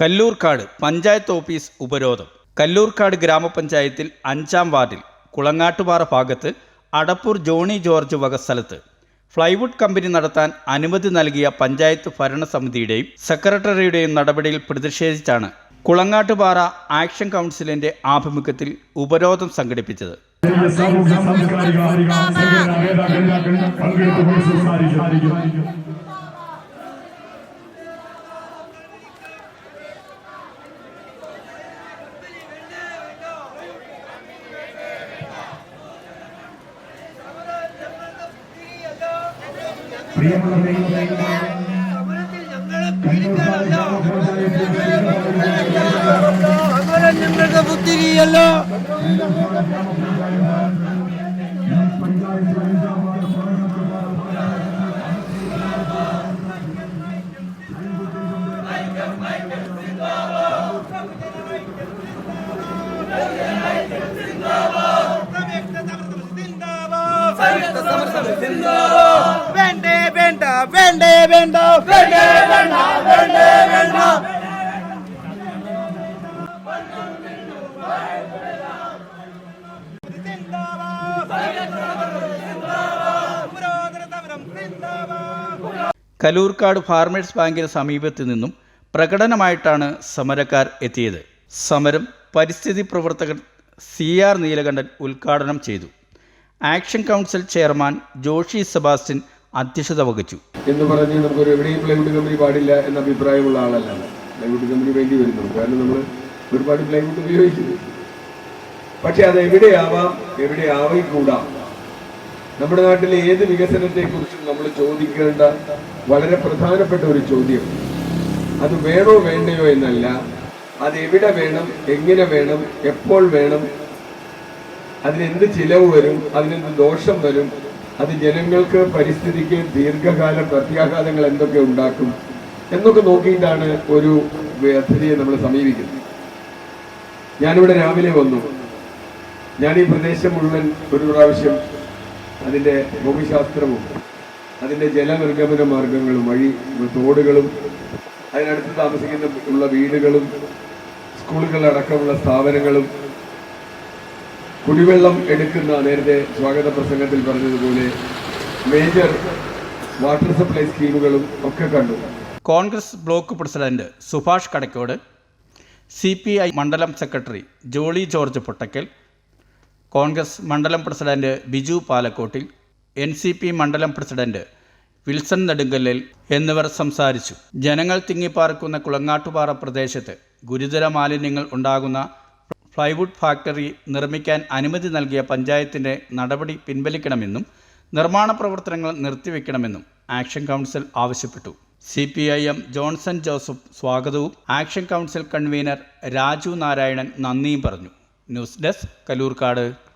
Kallurkad panchayat office ഉപരോധം. കല്ലൂർക്കാട് ഗ്രാമപഞ്ചായത്തിൽ അഞ്ചാം വാർഡിൽ കുളങ്ങാട്ടുപാറ ഭാഗത്ത് അടപ്പൂർ ജോണി ജോർജ് വക സ്ഥലത്ത്. ഫ്ലൈവുഡ് കമ്പനി നടത്താൻ അനുമതി നൽകിയ പഞ്ചായത്ത് ഭരണസമിതിയുടെയും സെക്രട്ടറിയുടെയും നടപടിയിൽ പ്രതിഷേധിച്ചാണ് കുളങ്ങാട്ടുപാറ ആക്ഷൻ കൗൺസിലിന്റെ ആഭിമുഖ്യത്തിൽ ഉപരോധം സംഘടിപ്പിച്ചത്. ഞങ്ങളുടെ പുത്തിരിയല്ലോ വേണ്ടേ വേണ്ട വേണ്ടേ. വേണ്ട വേണ്ടേ വേണ്ട വേണ്ടേ. കലൂർക്കാട് ഫാർമേഴ്സ് ബാങ്കിന് സമീപത്തു നിന്നും പ്രകടനമായിട്ടാണ് സമരക്കാർ എത്തിയത്. സമരം പരിസ്ഥിതി പ്രവർത്തകൻ സി ആർ നീലകണ്ഠൻ ഉദ്ഘാടനം ചെയ്തു. Action council chairman Joshy Sebastian അധ്യക്ഷത വഹിച്ചു. എന്ന് പറഞ്ഞ് നമുക്കൊരു എവിടെയും പ്ലൈവുഡ് കമ്പനി പാടില്ല എന്ന അഭിപ്രായമുള്ള ആളല്ല. പ്ലൈവുഡ് കമ്പനി വേണ്ടി വരുന്നു കാരണം നമ്മൾ ഒരുപാട് പ്ലൈവുഡ് ഉപയോഗിക്കുന്നു. പക്ഷെ അത് എവിടെയാവാം എവിടെ കൂടാം നമ്മുടെ നാട്ടിലെ ഏത് വികസനത്തെക്കുറിച്ചും നമ്മൾ ചോദിക്കേണ്ട വളരെ പ്രധാനപ്പെട്ട ഒരു ചോദ്യം. അത് വേണോ വേണ്ടയോ എന്നല്ല. അത് എവിടെ വേണം എങ്ങനെ വേണം എപ്പോൾ വേണം അതിനെന്ത് ചിലവ് വരും അതിനെന്ത് ദോഷം വരും അത് ജനങ്ങൾക്ക് പരിസ്ഥിതിക്ക് ദീർഘകാല പ്രത്യാഘാതങ്ങൾ എന്തൊക്കെ ഉണ്ടാക്കും എന്നൊക്കെ നോക്കിയിട്ടാണ് ഒരു പദ്ധതിയെ നമ്മൾ സമീപിക്കുന്നത്. ഞാനിവിടെ രാവിലെ വന്നു. ഞാൻ ഈ പ്രദേശം മുഴുവൻ ഒരു പ്രാവശ്യം അതിന്റെ ഭൂമിശാസ്ത്രവും അതിന്റെ ജലനിർഗമന മാർഗങ്ങളും വഴി തോടുകളും അതിനടുത്ത് താമസിക്കുന്ന ഉള്ള വീടുകളും സ്കൂളുകളടക്കമുള്ള സ്ഥാപനങ്ങളും കുടിവെള്ളം എടുക്കുന്ന നേരത്തെ സ്വാഗത പ്രസംഗത്തിൽ പറഞ്ഞതുപോലെ മേജർ വാട്ടർ സപ്ലൈ സ്കീമുകളും ഒക്കെ കണ്ടു. Congress block president Subhash Kadakkode C P I മണ്ഡലം സെക്രട്ടറി ജോളി ജോർജ് പൊട്ടക്കൽ കോൺഗ്രസ് മണ്ഡലം president Biju Palakkottil N C P മണ്ഡലം പ്രസിഡന്റ് വിൽസൺ നെടുങ്കല്ലിൽ എന്നിവർ സംസാരിച്ചു. ജനങ്ങൾ തിങ്ങിപ്പാർക്കുന്ന കുളങ്ങാട്ടുപാറ പ്രദേശത്ത് ഗുരുതര മാലിന്യങ്ങൾ ഉണ്ടാകുന്ന ഫ്ലൈവുഡ് ഫാക്ടറി നിർമ്മിക്കാൻ അനുമതി നൽകിയ പഞ്ചായത്തിന്റെ നടപടി പിൻവലിക്കണമെന്നും നിർമ്മാണ പ്രവർത്തനങ്ങൾ നിർത്തിവെക്കണമെന്നും ആക്ഷൻ കൗൺസിൽ ആവശ്യപ്പെട്ടു. C P I M Johnson Joseph സ്വാഗതവും action council convener Raju Narayanan നന്ദിയും പറഞ്ഞു. News desk Kalloorkad.